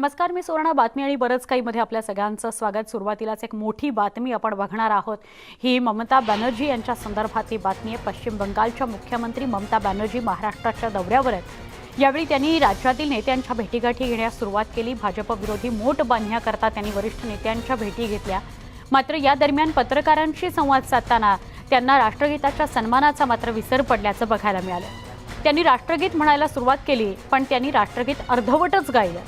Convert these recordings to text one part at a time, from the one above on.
नमस्कार मी सुवर्णा बातमी आणि बरंच काही मध्ये आपल्या सगळ्यांचं स्वागत. सुरुवातीलाच एक मोठी बातमी आपण बघणार आहोत. ही ममता बॅनर्जी यांच्या संदर्भातली बातमी आहे. पश्चिम बंगालच्या मुख्यमंत्री ममता बॅनर्जी महाराष्ट्राच्या दौऱ्यावर आहेत. यावेळी त्यांनी राज्यातील नेत्यांच्या भेटीगाठी घेण्यास सुरुवात केली. भाजप विरोधी मोठ बांधण्याकरता त्यांनी वरिष्ठ नेत्यांच्या भेटी घेतल्या. मात्र या दरम्यान पत्रकारांशी संवाद साधताना त्यांना राष्ट्रगीताच्या सन्मानाचा मात्र विसर पडल्याचं बघायला मिळालं. त्यांनी राष्ट्रगीत म्हणायला सुरुवात केली पण त्यांनी राष्ट्रगीत अर्धवटच गायलं.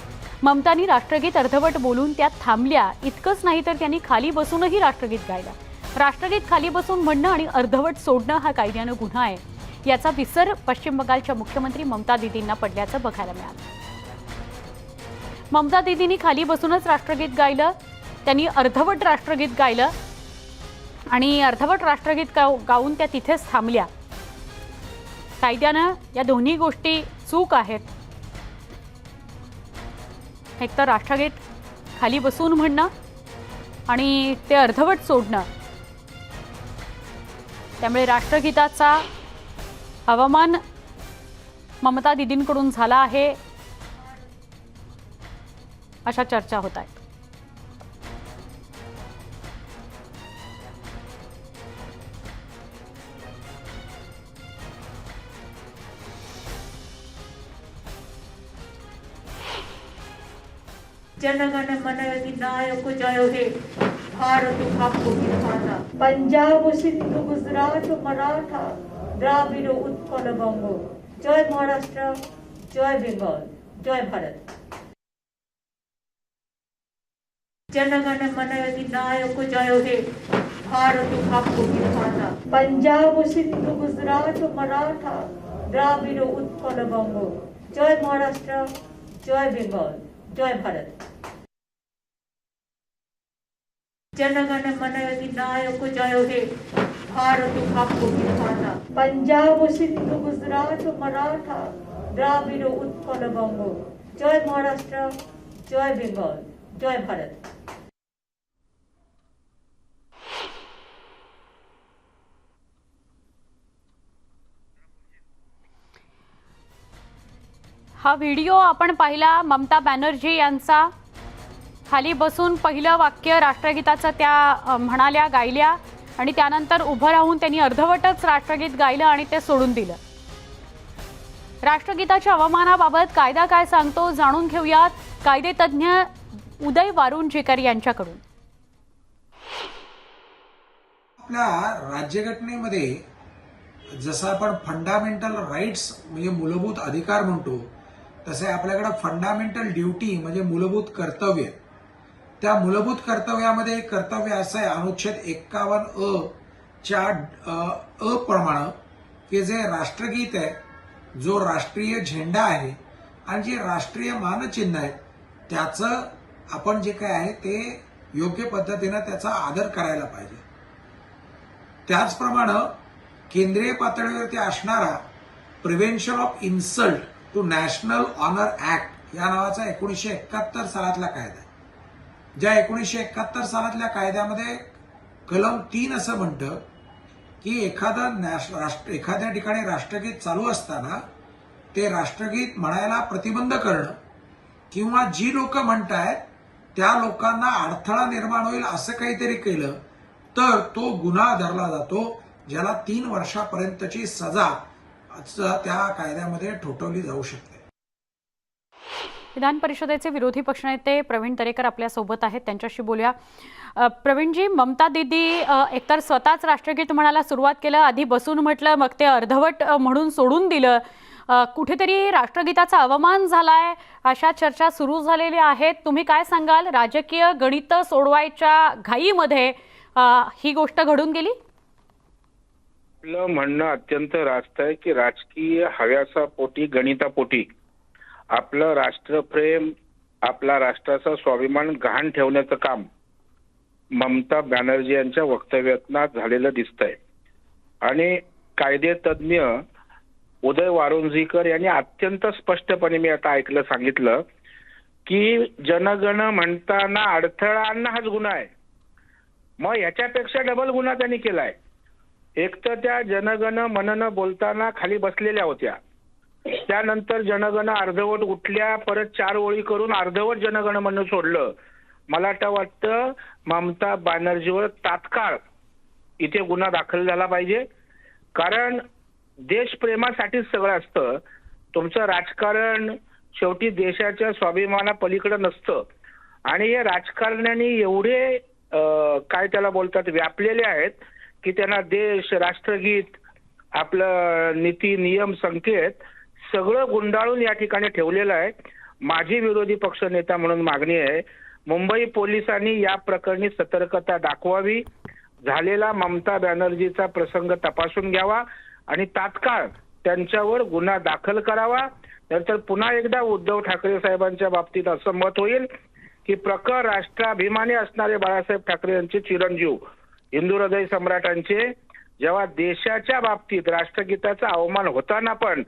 ममतानी राष्ट्रगीत अर्धवट बोलून त्यात थांबल्या. इतकंच नाही तर त्यांनी खाली बसूनही राष्ट्रगीत गायलं. राष्ट्रगीत खाली बसून म्हणणं आणि अर्धवट सोडणं हा कायद्यानं गुन्हा आहे. याचा विसर पश्चिम बंगालच्या मुख्यमंत्री ममता दिदींना पडल्याचं बघायला मिळालं. ममता दिदींनी खाली बसूनच राष्ट्रगीत गायलं. त्यांनी अर्धवट राष्ट्रगीत गायलं. आणि अर्धवट राष्ट्रगीत गाऊ गाऊन त्या तिथेच थांबल्या. कायद्यानं या दोन्ही गोष्टी चूक आहेत. एकतर राष्ट्रगीत खाली बसून म्हणणं आणि ते अर्धवट सोडणं. त्यामुळे राष्ट्रगीताचा अवमान ममता दिदींकडून झाला आहे अशा चर्चा होत आहेत. जनगण मन नायक जय हे। भारत आपको विधाता पंजाब सिंधु गुजरात मराठा द्राविड उत्कल बंग। जय महाराष्ट्र जय बेंगल जय भारत। जनगण मन नायक जय हे। भारत आपको विधाता पंजाब सिंधु गुजरात मराठा द्राविड उत्कल बंग। जय महाराष्ट्र जय बेंगल जय भारत। जनगण मन नायक जय हे भारत आपको विधाता पंजाब सिंधु गुजरात मराठा द्राविड उत्कल बंग जय महाराष्ट्र जय बेंगल जय भारत हा व्हिडिओ आपण पाहिला ममता बॅनर्जी यांचा. खाली बसून पहिलं वाक्य राष्ट्रगीताचं त्या म्हणाल्या गायल्या आणि त्यानंतर उभं राहून त्यांनी अर्धवटच राष्ट्रगीत गायलं आणि ते सोडून दिलं. राष्ट्रगीताच्या अवमानाबाबत कायदा काय सांगतो जाणून घेऊयात कायदेतज्ञ उदय वारुंजेकर यांच्याकडून. आपल्या राज्यघटनेमध्ये जसं आपण फंडामेंटल राईट्स म्हणजे मूलभूत अधिकार म्हणतो तसे आपल्याकडे फंडामेंटल ड्युटी म्हणजे मूलभूत कर्तव्य. त्या मूलभूत कर्तव्यामध्ये कर्तव्य असं आहे अनुच्छेद एक्कावन्न अ च्या अ प्रमाण प्रमाणे की जे राष्ट्रगीत आहे जो राष्ट्रीय झेंडा आहे आणि जे राष्ट्रीय मानचिन्ह आहे त्याचं आपण जे काय आहे ते योग्य पद्धतीनं त्याचा आदर करायला पाहिजे. त्याचप्रमाणे केंद्रीय पातळीवरती असणारा prevention of insult to national honour act या नावाचा एकोणीसशे एकाहत्तर सालातला कायदा आहे. ज्या एकोणीसशे एकाहत्तर सालातल्या कायद्यामध्ये कलम तीन असं म्हणतं की एखादा नॅश राष्ट्र एखाद्या ठिकाणी राष्ट्रगीत चालू असताना ते राष्ट्रगीत म्हणायला प्रतिबंध करणं किंवा जी लोक आहेत त्या लोकांना अडथळा निर्माण होईल असं काहीतरी केलं तर तो गुन्हा धरला जातो ज्याला तीन वर्षापर्यंतची सजा त्या कायद्यामध्ये ठोठवली जाऊ शकते. विधान परिषदेचे विरोधी पक्षनेते प्रवीण दरेकर आपल्यासोबत आहेत. त्यांच्याशी बोलूया. प्रवीणजी ममता दिदी एकतर स्वतःच राष्ट्रगीत म्हणायला सुरुवात केलं आधी बसून म्हटलं मग ते अर्धवट म्हणून सोडून दिलं. कुठेतरी राष्ट्रगीताचा अवमान झालाय अशा चर्चा सुरू झालेल्या आहेत. तुम्ही काय सांगाल? राजकीय गणित सोडवायच्या घाईमध्ये ही गोष्ट घडून गेली? आपलं म्हणणं अत्यंत रास्त आहे की राजकीय हव्यासापोटी गणितापोटी आपलं राष्ट्रप्रेम आपला राष्ट्राचा स्वाभिमान गहाण ठेवण्याचं काम ममता बॅनर्जी यांच्या वक्तव्यातनं झालेलं दिसतंय. आणि कायदे तज्ज्ञ उदय वारुंजीकर यांनी अत्यंत स्पष्टपणे मी आता ऐकलं सांगितलं की जनगण म्हणताना अडथळा आणणं हाच गुन्हा आहे. मग याच्यापेक्षा डबल गुन्हा त्यांनी केलाय. एक तर त्या जनगण मनन बोलताना खाली बसलेल्या होत्या. त्यानंतर जनगण अर्धवट उठल्या परत चार ओळी करून अर्धवट जनगण म्हणून सोडलं. मला तर वाटतं ममता बॅनर्जीवर तात्काळ इथे गुन्हा दाखल झाला पाहिजे. कारण देशप्रेमासाठीच सगळं असतं. तुमचं राजकारण शेवटी देशाच्या स्वाभिमानापलीकडे नसतं. आणि हे राजकारण्यांनी एवढे काय त्याला बोलतात व्यापलेले आहेत की त्यांना देश राष्ट्रगीत आपलं नीती नियम संकेत सगळं गुंडाळून या ठिकाणी ठेवलेलं आहे. माझी विरोधी पक्ष नेता म्हणून मागणी आहे. मुंबई पोलिसांनी या प्रकरणी सतर्कता दाखवावी. झालेला ममता बॅनर्जीचा प्रसंग तपासून घ्यावा आणि तात्काळ त्यांच्यावर गुन्हा दाखल करावा. नंतर पुन्हा एकदा उद्धव ठाकरे साहेबांच्या बाबतीत असं मत होईल की प्रखर राष्ट्राभिमानी असणारे बाळासाहेब ठाकरे यांचे चिरंजीव हिंदू हृदय सम्राटांचे जेव्हा देशाच्या बाबतीत राष्ट्रगीताचा अवमान होताना पण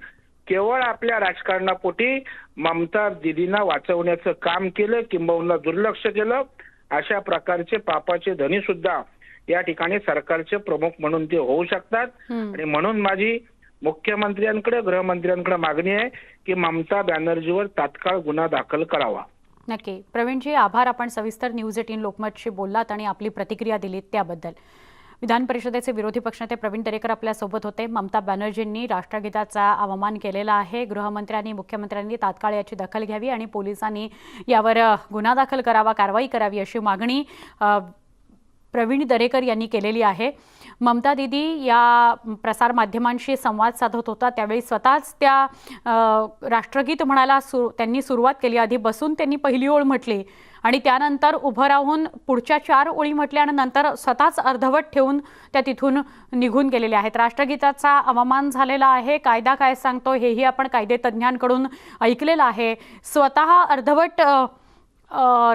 केवळ आपल्या राजकारणापोटी ममता दिदींना वाचवण्याचं काम केलं किंबहुना दुर्लक्ष केलं अशा प्रकारचे पापाचे धनी सुद्धा या ठिकाणी सरकारचे प्रमुख म्हणून ते होऊ शकतात. आणि म्हणून माझी मुख्यमंत्र्यांकडे गृहमंत्र्यांकडे मागणी आहे की ममता बॅनर्जीवर तात्काळ गुन्हा दाखल करावा. नक्की. प्रवीणजी आभार. आपण सविस्तर न्यूज एटीन लोकमतशी बोललात आणि आपली प्रतिक्रिया दिलीत त्याबद्दल. विधान परिषदेचे विरोधी पक्षनेते प्रवीण दरेकर आपल्यासोबत होते. ममता बॅनर्जींनी राष्ट्रगीताचा अवमान केलेला आहे. गृहमंत्र्यांनी मुख्यमंत्र्यांनी तात्काळ याची दखल घ्यावी आणि पोलिसांनी यावर गुन्हा दाखल करावा कारवाई करावी अशी मागणी प्रवीण दरेकर यांनी केलेली आहे. ममता दिदी या प्रसारमाध्यमांशी संवाद साधत होता. त्यावेळी स्वतःच त्या राष्ट्रगीत म्हणायला सु त्यांनी सुरुवात केली. आधी बसून त्यांनी पहिली ओळ म्हटली आणि त्यानंतर उभं राहून पुढच्या चार ओळी म्हटल्या आणि नंतर स्वतःच अर्धवट ठेवून त्या तिथून निघून गेलेल्या आहेत. राष्ट्रगीताचा अवमान झालेला आहे. कायदा काय सांगतो हेही आपण कायदेतज्ञांकडून ऐकलेलं आहे. स्वतः अर्धवट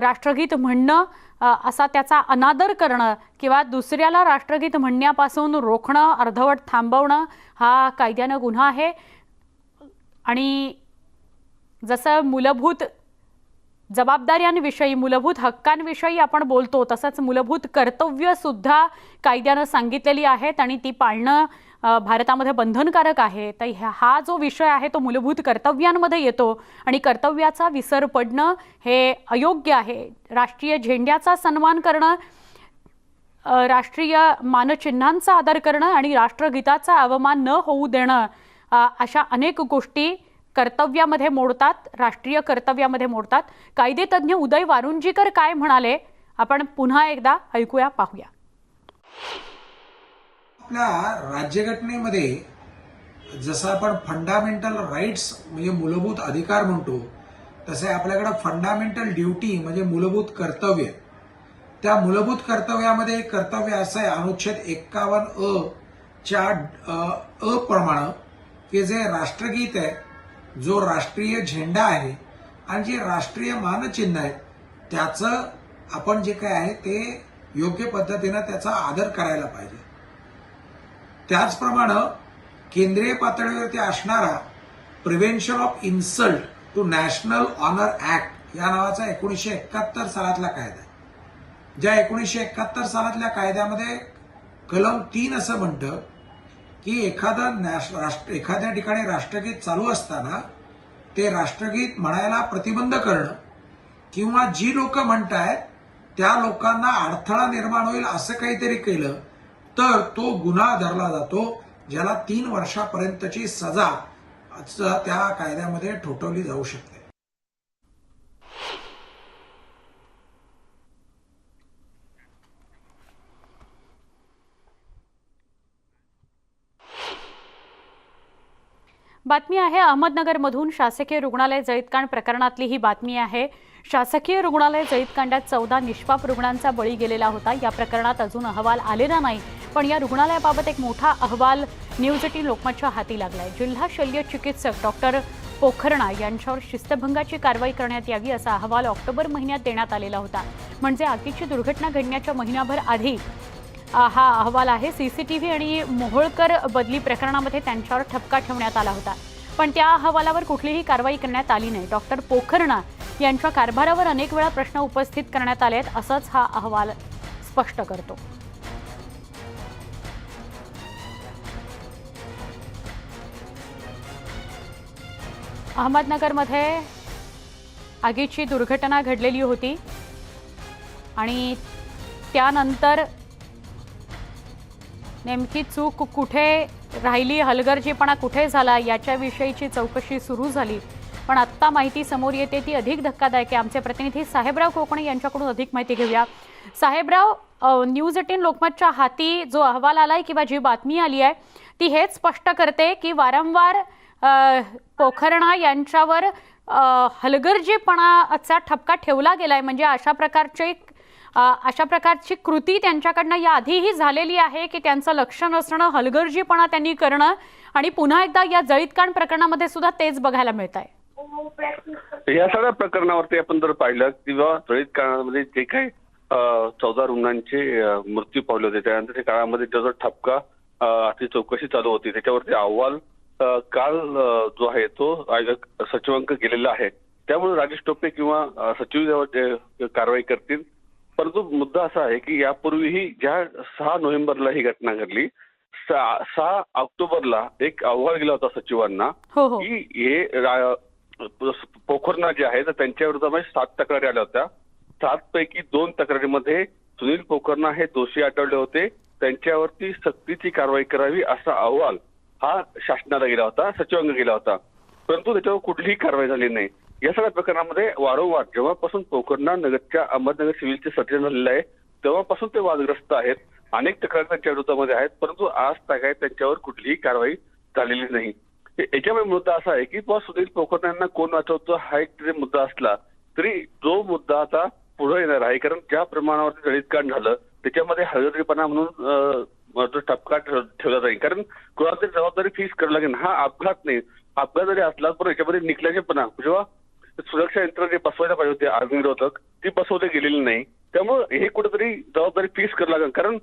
राष्ट्रगीत म्हणणं असा त्याचा अनादर करणं किंवा दुसऱ्याला राष्ट्रगीत म्हणण्यापासून रोखणं अर्धवट थांबवणं हा कायद्यानं गुन्हा आहे. आणि जसं मूलभूत जबाबदाऱ्यांविषयी मूलभूत हक्कांविषयी आपण बोलतो तसंच मूलभूत कर्तव्यसुद्धा कायद्यानं सांगितलेली आहेत आणि ती पाळणं भारतामध्ये बंधनकारक आहे. तर ह्या- हा जो विषय आहे तो मूलभूत कर्तव्यांमध्ये येतो. आणि कर्तव्याचा विसर पडणं हे अयोग्य आहे. राष्ट्रीय झेंड्याचा सन्मान करणं राष्ट्रीय मानचिन्हांचा आदर करणं आणि राष्ट्रगीताचा अवमान न होऊ देणं अशा अनेक गोष्टी कर्तव्यामध्ये मोडतात राष्ट्रीय कर्तव्यामध्ये मोडतात. कायदेतज्ञ उदय वारुंजीकर काय म्हणाले? आपण पुन्हा एकदा ऐकूया पाहूया. आपल्या राज्यघटनेमध्ये जसं आपण फंडामेंटल राईट्स म्हणजे मूलभूत अधिकार म्हणतो तसे आपल्याकडं फंडामेंटल ड्युटी म्हणजे मूलभूत कर्तव्य. त्या मूलभूत कर्तव्यामध्ये एक कर्तव्य असं आहे अनुच्छेद एक्कावन्न अ च्या अ, अ की जे राष्ट्रगीत आहे जो राष्ट्रीय झेंडा आहे आणि जे राष्ट्रीय मानचिन्ह आहे त्याचं आपण जे काय आहे ते योग्य पद्धतीनं त्याचा आदर करायला पाहिजे. त्याचप्रमाणे केंद्रीय पातळीवरती असणारा prevention of insult to national honour act या नावाचा एकोणीसशे एकाहत्तर सालातला कायदा ज्या एकोणीसशे एकाहत्तर सालातल्या कायद्यामध्ये कलम तीन असं म्हणतं की एखादा नॅश राष्ट्र एखाद्या ठिकाणी राष्ट्रगीत चालू असताना ते राष्ट्रगीत म्हणायला प्रतिबंध करणं किंवा जी लोक म्हणतायत त्या लोकांना अडथळा निर्माण होईल असं काहीतरी केलं तर तो गुन्हा धरला जातो ज्याला तीन वर्षापर्यंतची सजा त्या कायद्यामध्ये ठोठवली जाऊ शकते. बातमी आहे अहमदनगरमधून. शासकीय रुग्णालय जळीतकांड प्रकरणातली ही बातमी आहे. शासकीय रुग्णालय जळीतकांडात चौदा निष्पाप रुग्णांचा बळी गेलेला होता. या प्रकरणात अजून अहवाल आलेला नाही. पण या रुग्णालयाबाबत एक मोठा अहवाल न्यूज एटीन लोकमतच्या हाती लागलाय. जिल्हा शल्य चिकित्सक डॉक्टर पोखरणा यांच्यावर शिस्तभंगाची कारवाई करण्यात यावी असा अहवाल ऑक्टोबर महिन्यात देण्यात आलेला होता. म्हणजे आगीची दुर्घटना घडण्याच्या महिनाभर आधी हा अहवाल आहे. सी सी टी व्ही आणि मोहोळकर बदली प्रकरणामध्ये त्यांच्यावर ठपका ठेवण्यात आला होता. पण त्या अहवालावर कुठलीही कारवाई करण्यात आली नाही. डॉक्टर पोखरणा यांच्या कारभारावर अनेक वेळा प्रश्न उपस्थित करण्यात आले आहेत असंच हा अहवाल स्पष्ट करतो. अहमदनगरमध्ये आगीची दुर्घटना घडलेली होती आणि त्यानंतर नेमकी चूक कुठे राहिली हलगर्जीपणा कुठे झाला याच्याविषयीची चौकशी सुरू झाली. पण आत्ता माहिती समोर येते ती अधिक धक्कादायक आहे. आमचे प्रतिनिधी साहेबराव कोकणे यांच्याकडून अधिक माहिती घेऊया. साहेबराव न्यूज एटीन लोकमतच्या हाती जो अहवाल आलाय किंवा जी बातमी आली आहे ती हेच स्पष्ट करते की वारंवार पोखरणा यांच्यावर हलगर्जीपणाचा ठपका ठेवला गेलाय. म्हणजे अशा प्रकारचे अशा प्रकारची कृती त्यांच्याकडनं याआधीही झालेली आहे की त्यांचं लक्ष नसणं हलगर्जीपणा त्यांनी करणं आणि पुन्हा एकदा या जळीतकांड प्रकरणामध्ये सुद्धा तेच बघायला मिळत आहे या सगळ्या प्रकरणावरती आपण जर पाहिलं किंवा जळीत काळामध्ये जे काही चौदा रुग्णांचे मृत्यू पावले होते त्यानंतर त्या काळामध्ये जो जो ठपका अ, ती चौकशी चालू होती. त्याच्यावरती अहवाल काल जो आहे तो सचिवांक गेलेला आहे. त्यामुळे राजेश टोपे किंवा सचिव कारवाई करतील परंतु मुद्दा असा आहे की यापूर्वीही ज्या सहा नोव्हेंबरला ही घटना घडली सहा ऑक्टोबरला एक अहवाल गेला होता सचिवांना हो हो. की हे पोखरणा जे आहे तर त्यांच्या विरोधामध्ये सात तक्रारी आल्या होत्या. सात पैकी दोन तक्रारीमध्ये सुनील पोखरणा हे दोषी आढळले होते. त्यांच्यावरती सक्तीची कारवाई करावी असा अहवाल हा शासनाला गेला होता सचिवांग गेला होता. परंतु त्याच्यावर कुठलीही कारवाई झाली नाही. या सगळ्या प्रकरणामध्ये वारंवार जेव्हापासून पोखरणा नगरच्या अहमदनगर सिव्हिलचे सर्जन झालेलं आहे तेव्हापासून ते वादग्रस्त आहेत. अनेक तक्रारी त्यांच्या विरोधामध्ये आहेत परंतु आज काय त्यांच्यावर कुठलीही कारवाई झालेली नाही. याच्यामुळे मुद्दा असा आहे की बुवा सुनील पोखरण्यांना कोण वाचवतो हा एक जरी मुद्दा असला तरी जो मुद्दा आता पुढे येणार आहे. कारण ज्या प्रमाणावर दलितकांड झालं त्याच्यामध्ये हळदरीपणा म्हणून तो जो टपका ठेवला जाईल. कारण कुणाला तरी जबाबदारी फीस करावी लागेल. हा अपघात नाही. अपघात जरी असला पण याच्यामध्ये निकल्याचेपणा जेव्हा सुरक्षा यंत्रणा जे बसवायला पाहिजे होते अग्निरोधक ती बसवले गेलेली नाही. त्यामुळं हे कुठेतरी जबाबदारी फीस करावं लागेल. कारण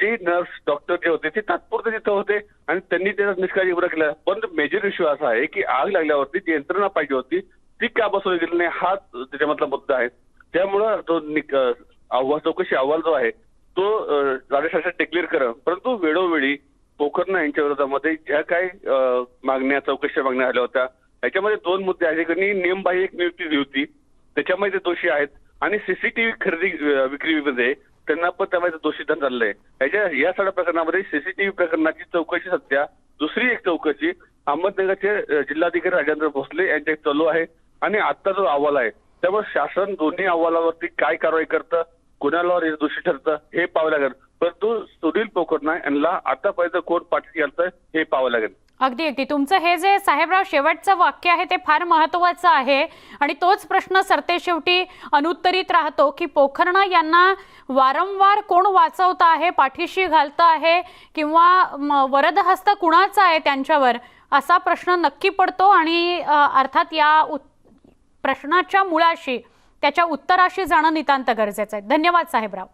जे नर्स डॉक्टर जे होते ते तात्पुरते तिथं होते आणि त्यांनी त्याचा निष्काळजी उभा केला. पण मेजर इश्यू असा आहे की आग लागल्यावरती जी यंत्रणा पाहिजे होती ती का बसवली गेली नाही हा त्याच्यामधला मुद्दा आहे. त्यामुळं तो अहवाल चौकशी अहवाल जो आहे तो राज्यशासन डिक्लेअर करा परंतु वेळोवेळी पोखरणा यांच्या विरोधामध्ये ज्या काही मागण्या चौकशी मागण्या आल्या होत्या याच्यामध्ये दोन मुद्दे आहेत. त्यांनी म्हणजे नियमबाह्य एक नियुक्ती दिली होती. त्याच्यामध्ये ते दोषी आहेत. आणि सीसीटीव्ही खरेदी विक्रीमध्ये त्यांना पण त्यामध्ये दोषी धन झालेलं आहे याच्या या सगळ्या प्रकरणामध्ये सीसीटीव्ही प्रकरणाची चौकशी सध्या दुसरी एक चौकशी अहमदनगरचे जिल्हाधिकारी राजेंद्र भोसले यांच्या चालू आहे. आणि आता जो अहवाल आहे त्यामुळे शासन दोन्ही अहवालावरती काय कारवाई करतं कुणाला दोषी ठरतं? हे पाहावं लागेल. परंतु सुनील पोखरणा यांना आतापर्यंत कोण पाठी घालतं हे पाहावं लागेल. अगदी अगदी. तुमचं हे जे साहेबराव शेवटचं वाक्य आहे ते फार महत्वाचं आहे. आणि तोच प्रश्न सरते शेवटी अनुत्तरित राहतो की पोखरणा यांना वारंवार कोण वाचवतं आहे पाठीशी घालतं आहे किंवा म, वरदहस्त कुणाचा आहे त्यांच्यावर असा प्रश्न नक्की पडतो. आणि अर्थात या उत- प्रश्नाच्या मुळाशी त्याच्या उत्तराशी जाणं नितांत गरजेचं आहे. धन्यवाद साहेबराव.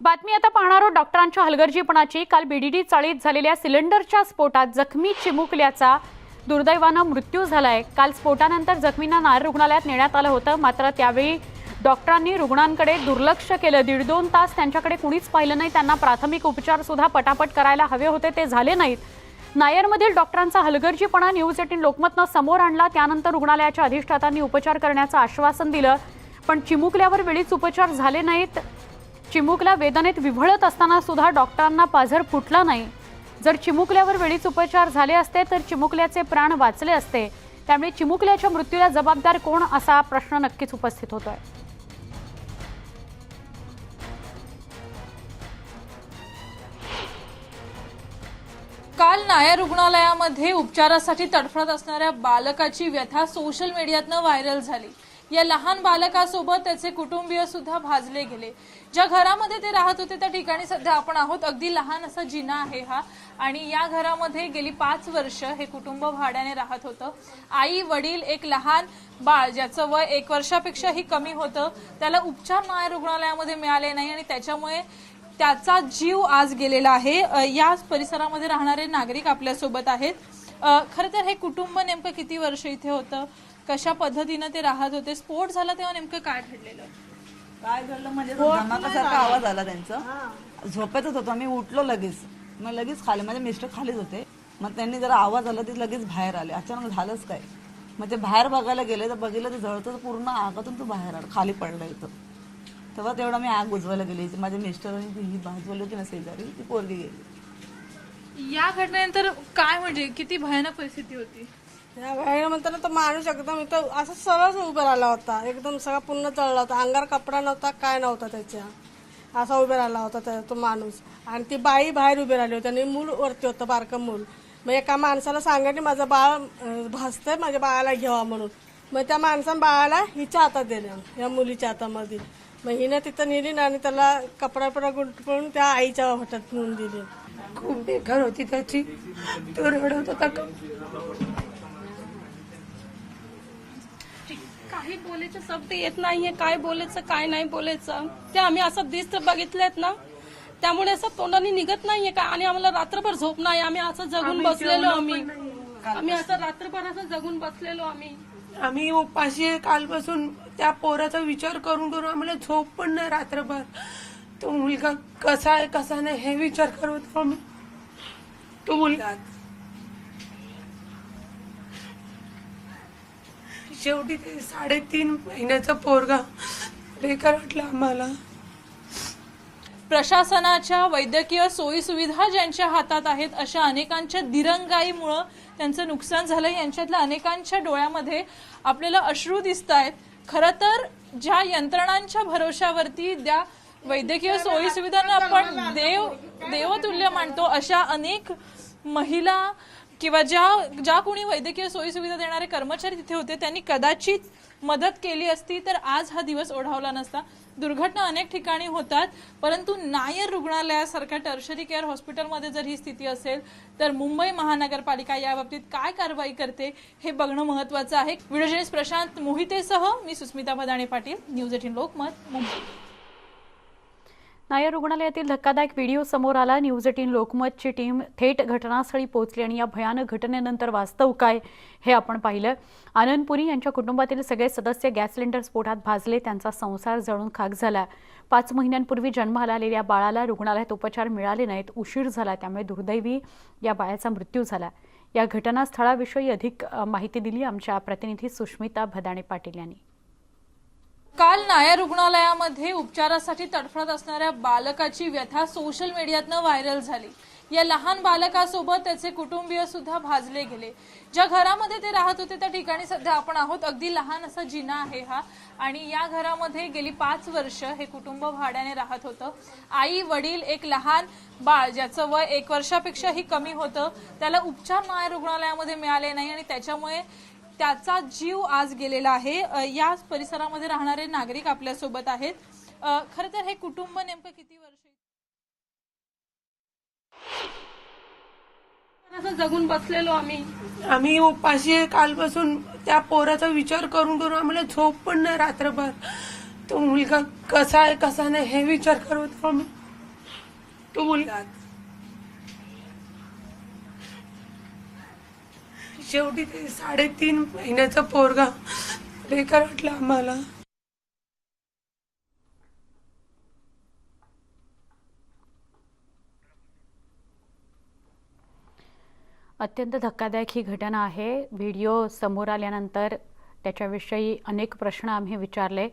बातमी आता पाहणार आहोत. डॉक्टरांच्या हलगर्जीपणाची काल बीडीडी चाळीत झालेल्या सिलेंडरच्या स्फोटात जखमी चिमुकल्याचा दुर्दैवानं मृत्यू झालाय. काल स्फोटानंतर जखमींना नार रुग्णालयात नेण्यात आलं होतं. मात्र त्यावेळी डॉक्टरांनी रुग्णांकडे दुर्लक्ष केलं. दीड दोन तास त्यांच्याकडे कुणीच पाहिलं नाही. त्यांना प्राथमिक उपचार सुद्धा पटापट करायला हवे होते. ते झाले नाहीत. नायरमधील डॉक्टरांचा हलगर्जीपणा न्यूज एटीन लोकमतनं समोर आणला. त्यानंतर रुग्णालयाच्या अधिष्ठातांनी उपचार करण्याचं आश्वासन दिलं. पण चिमुकल्यावर वेळीच उपचार झाले नाहीत. चिमुकल्या वेदनेत विव्हळत असताना सुद्धा डॉक्टरांना पाझर फुटला नाही. जर चिमुकल्यावर वेळीच उपचार झाले असते तर चिमुकल्याचे प्राण वाचले असते. त्यामुळे चिमुकल्याच्या मृत्यूला जबाबदार कोण असा प्रश्न नक्कीच उपस्थित होतोय. काल नायर रुग्णालयामध्ये उपचारासाठी तडफडत असणाऱ्या बालकाची व्यथा सोशल मीडियातनं व्हायरल झाली. या लहान बालकासोबत त्याचे कुटुंबीय सुद्धा भाजले गेले. ज्या घरामध्ये ते राहत होते त्या ठिकाणी सध्या आपण आहोत. अगदी लहान असा जिना आहे हा. आणि या घरामध्ये गेली पाच वर्ष हे कुटुंब भाड्याने राहत होतं. आई वडील एक लहान बाळ ज्याचं वय एक वर्षापेक्षाही कमी होतं त्याला उपचार नायर रुग्णालयामध्ये मिळाले नाही आणि त्याच्यामुळे त्याचा जीव आज गेलेला आहे. या परिसरामध्ये राहणारे नागरिक आपल्यासोबत आहेत खरं तर हे कुटुंब नेमकं किती वर्ष इथे होतं? कशा पद्धतीनं ते राहत होते? स्फोट झाला तेव्हा नेमकं काय घडलेलं? काय घडलं म्हणजे तो धमाकासारखा आवाज आला त्यांचा. झोपेतच होतो. आम्ही उठलो लगेच. मग लगेच खाली माझे मिस्टर खालीच होते. मग त्यांनी जरा आवाज आला ते लगेच बाहेर आले. अचानक झालंच काय? मग ते बाहेर बघायला गेले तर बघितलं तर जळतं पूर्ण आगातून तो बाहेर आला खाली पडला इथं. तेव्हा तेवढा मी आग बुजवायला गेली. इथे माझ्या मिस्टरांनी ही भाजवली होती ना शेजारी ती पोरगी गेली. या घटनेनंतर काय म्हणजे किती भयानक परिस्थिती होती? या वेळेला म्हणताना तो माणूस एकदम इथं असं सरळ उभा राहिला होता. एकदम सगळा पूर्ण जळला होता. अंगार कपडा नव्हता काय नव्हता त्याच्या. असा उभा राहिला होता त्या- तो माणूस. आणि ती बाई बाहेर उभी राहिली होती आणि मूल वरती होतं बारकं मूल. मग एका माणसाला सांगितलं माझं बाळ भासतंय माझ्या बाळाला घ्यावा म्हणून. मग त्या माणसानं बाळाला हिच्या हातात दिलं या मुलीच्या हातामध्ये. मग हिनं तिथं नेली ना आणि त्याला कपडा पडा गुंटून त्या आईच्या हातात नेऊन दिली खूप बेकार होती त्याची. तो रडत होता का? काही बोलायचं शब्द येत नाहीये. काय बोलायचं काय नाही बोलायचं. ते आम्ही असं दिसत बघितलेत ना त्यामुळे असं तोंडाने निघत नाहीये का? आणि आम्हाला रात्रभर झोप नाही. आम्ही असं जगून बसलेलो आम्ही. आम्ही असं रात्रभर असं जगून बसलेलो आम्ही. आम्ही उपाशी आहे. कालपासून त्या पोराचा विचार करून करून आम्हाला झोप पण नाही रात्रभर. तो मुलगा कसा आहे कसा नाही हे विचार करत आम्ही. तो मुलगा शेवटी ते साडेतीन महिन्याचा पोरगा बेकार वाटला आम्हाला. प्रशासनाच्या वैद्यकीय सोयीसुविधा ज्यांच्या हातात आहेत अशा अनेकांच्या दिरंगाईमुळं त्यांचं नुकसान झालं यांच्यातल्या अनेकांच्या डोळ्यामध्ये आपल्याला अश्रू दिसत आहेत खरं तर ज्या यंत्रणांच्या भरोशावरती त्या वैद्यकीय सोयी सुविधांना आपण देव देवतुल्य मानतो अशा अनेक महिला किंवा ज्या ज्या कोणी वैद्यकीय सोयी सुविधा देणारे कर्मचारी तिथे होते त्यांनी कदाचित मदत केली असती तर आज हा दिवस ओढावला नसता. दुर्घटना अनेक ठिकाणी होतात परंतु नायर रुग्णालयासारख्या टर्शरी केअर हॉस्पिटलमध्ये जर ही स्थिती असेल तर मुंबई महानगरपालिका या बाबतीत काय कारवाई करते हे बघणं महत्वाचं आहे. व्हिडिओ प्रशांत मोहितेसह मी सुस्मिता भदाणे पाटील न्यूज एटीन लोकमत मुंबई. नायर रुग्णालयातील धक्कादायक व्हिडिओ समोर आला. न्यूज एटीन लोकमतची टीम थेट घटनास्थळी पोहोचली आणि या भयानक घटनेनंतर वास्तव काय हे आपण पाहिलं. आनंदपुरी यांच्या कुटुंबातील सगळे सदस्य गॅस सिलेंडर स्फोटात भाजले. त्यांचा संसार जळून खाक झाला. पाच महिन्यांपूर्वी जन्माला आलेल्या बाळाला रुग्णालयात उपचार मिळाले नाहीत. उशीर झाला त्यामुळे दुर्दैवी या बाळाचा मृत्यू झाला. या घटनास्थळाविषयी अधिक माहिती दिली आमच्या प्रतिनिधी सुष्मिता भदाणे पाटील यांनी. काल नायर रुग्णालयामध्ये उपचारासाठी तडफडत असणाऱ्या बालकाची व्यथा सोशल मीडियातनं व्हायरल झाली. या लहान बालकासोबत त्याचे कुटुंबीय सुद्धा भाजले गेले. ज्या घरामध्ये ते राहत होते त्या ठिकाणी सध्या आपण आहोत. अगदी लहान असा जिना आहे हा. आणि या घरामध्ये गेली पाच वर्ष हे कुटुंब भाड्याने राहत होतं. आई वडील एक लहान बाळ ज्याचं वय एक वर्षापेक्षाही कमी होतं त्याला उपचार नायर रुग्णालयामध्ये मिळाले नाही आणि त्याच्यामुळे त्याचा जीव आज गेलेला आहे. या परिसरामध्ये राहणारे नागरिक आपल्यासोबत आहेत खरं तर हे कुटुंब नेमकं किती वर्ष असं जगून बसलेलो आम्ही. आम्ही उपाशी कालपासून त्या पोराचा विचार करून करून आम्हाला झोप पण नाही रात्रभर. तो मुलगा कसा आहे कसा नाही हे विचार करत होतो आम्ही. तो मुलगा शेवटी ते साडेतीन महिन्याचा पोरगा बेकार वाटला आम्हाला. अत्यंत धक्कादायक ही घटना आहे. व्हिडिओ समोर आल्यानंतर त्याच्याविषयी अनेक प्रश्न आम्ही विचारले.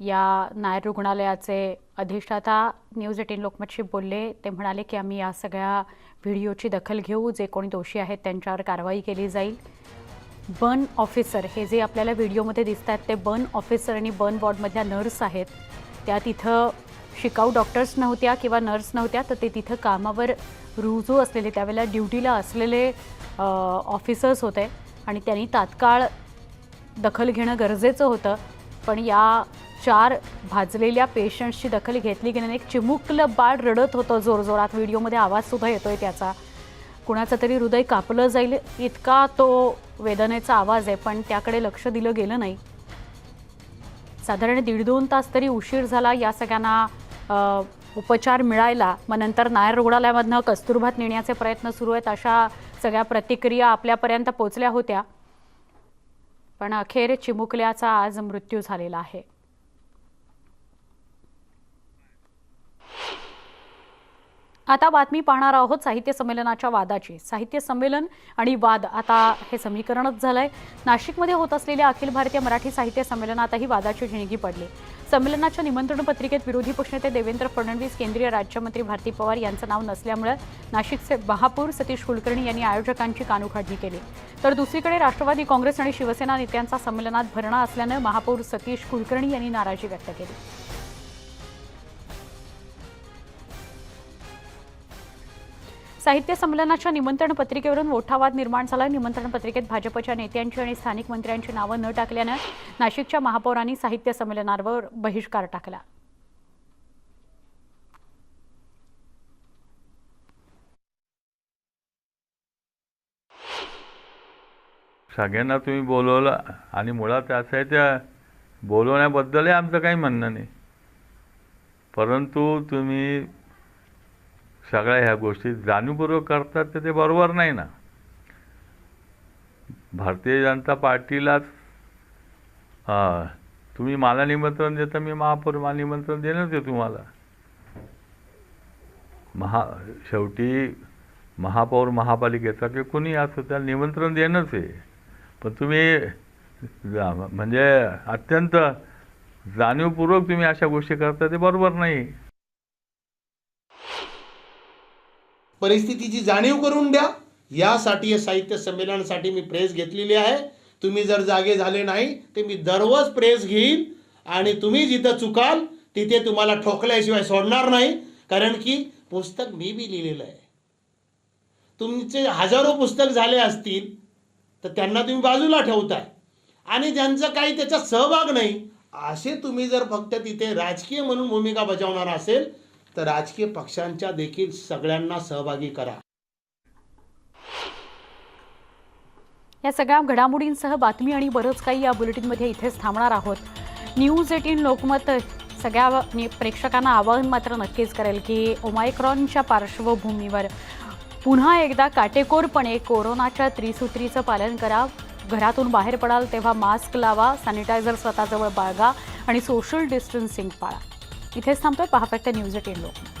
या नायर रुग्णालयाचे अधिष्ठाता न्यूज एटीन लोकमतशी बोलले. ते म्हणाले की आम्ही या सगळ्या व्हिडिओची दखल घेऊ जे कोणी दोषी आहेत त्यांच्यावर कारवाई केली जाईल. बर्न ऑफिसर हे जे आपल्याला व्हिडिओमध्ये दिसत आहेत ते बर्न ऑफिसर आणि बर्न वॉर्डमधल्या नर्स आहेत. त्या तिथं शिकाऊ डॉक्टर्स नव्हत्या किंवा नर्स नव्हत्या तर ते तिथं कामावर रुजू असलेले त्यावेळेला ड्युटीला असलेले ऑफिसर्स होते. आणि त्यांनी तात्काळ दखल घेणं गरजेचं होतं. पण या चार भाजलेल्या पेशंट्सची दखल घेतली की नाही एक चिमुकलं बाळ रडत होतं जोरजोरात. व्हिडिओमध्ये आवाजसुद्धा येतोय त्याचा. कुणाचं तरी हृदय कापलं जाईल इतका तो वेदनेचा आवाज आहे पण त्याकडे लक्ष दिलं गेलं नाही. साधारण दीड दोन तास तरी उशीर झाला या सगळ्यांना उपचार मिळायला. मग नंतर नायर रुग्णालयामधनं कस्तुरभात नेण्याचे प्रयत्न सुरू आहेत अशा सगळ्या प्रतिक्रिया आपल्यापर्यंत पोचल्या होत्या. पण अखेर चिमुकल्याचा आज मृत्यू झालेला आहे. आता बातमी पाहणार आहोत साहित्य संमेलनाच्या वादाची. साहित्य संमेलन आणि वाद आता हे समीकरणच झालंय. नाशिकमध्ये होत असलेल्या अखिल भारतीय मराठी साहित्य संमेलनातही वादाची झिणगी पडली. संमेलनाच्या निमंत्रण पत्रिकेत विरोधी पक्षनेते देवेंद्र फडणवीस केंद्रीय राज्यमंत्री भारती पवार यांचं नाव नसल्यामुळे नाशिकचे महापौर सतीश कुलकर्णी यांनी आयोजकांची कानउघाडणी केली. तर दुसरीकडे राष्ट्रवादी काँग्रेस आणि शिवसेना नेत्यांचा संमेलनात भरणा असल्यानं महापौर सतीश कुलकर्णी यांनी नाराजी व्यक्त केली. साहित्य संमेलनाच्या निमंत्रण पत्रिकेवरून मोठा वाद निर्माण झाला. निमंत्रण पत्रिकेत भाजपच्या नेत्यांची आणि स्थानिक मंत्र्यांची नावं न टाकल्यानं नाशिकच्या महापौरांनी साहित्य संमेलनावर बहिष्कार टाकला. सगळ्यांना तुम्ही बोलवलं आणि मुळात असं आहे त्या बोलवण्याबद्दलही आमचं काही म्हणणं नाही. परंतु तुम्ही सगळ्या ह्या गोष्टी जाणीवपूर्वक करतात तर ते बरोबर नाही ना. भारतीय जनता पार्टीलाच तुम्ही मला निमंत्रण देता मी महापौर मला निमंत्रण देणार आहे तुम्हाला. महा शेवटी महापौर महापालिकेचा की कुणी असो त्याला निमंत्रण देणंच आहे. पण तुम्ही जा- म्हणजे अत्यंत जाणीवपूर्वक तुम्ही अशा गोष्टी करता ते बरोबर नाही. परिस्थितीची जाणीव करून द्या. यासाठी या साहित्य संमेलनासाठी मी प्रेस घेतलेली आहे. तुम्ही जर जागे झाले नाही तर मी दररोज प्रेस घेईन आणि तुम्ही जिथं चुकाल तिथे तुम्हाला ठोकल्याशिवाय सोडणार नाही. कारण की पुस्तक मी बी लिहिलेलं आहे. तुमचे हजारो पुस्तक झाले असतील तर त्यांना तुम्ही बाजूला ठेवताय. आणि ज्यांचं काही त्याचा सहभाग नाही असे तुम्ही जर फक्त तिथे राजकीय म्हणून भूमिका बजावणार असेल तर राजकीय पक्षांच्या देखील सगळ्यांना सहभागी करा. या सगळ्या घडामोडींसह बातमी आणि बरंच काही या बुलेटिनमध्ये इथेच थांबणार आहोत. न्यूज एटीन लोकमत सगळ्या प्रेक्षकांना आवाहन मात्र नक्कीच करेल की ओमायक्रॉनच्या पार्श्वभूमीवर पुन्हा एकदा काटेकोरपणे कोरोनाच्या त्रिसूत्रीचं पालन करा. घरातून बाहेर पडाल तेव्हा मास्क लावा सॅनिटायझर स्वतःजवळ बाळगा आणि सोशल डिस्टन्सिंग पाळा. इथेच थांबतोय. पहा फक्त न्यूज एटीन लोकमत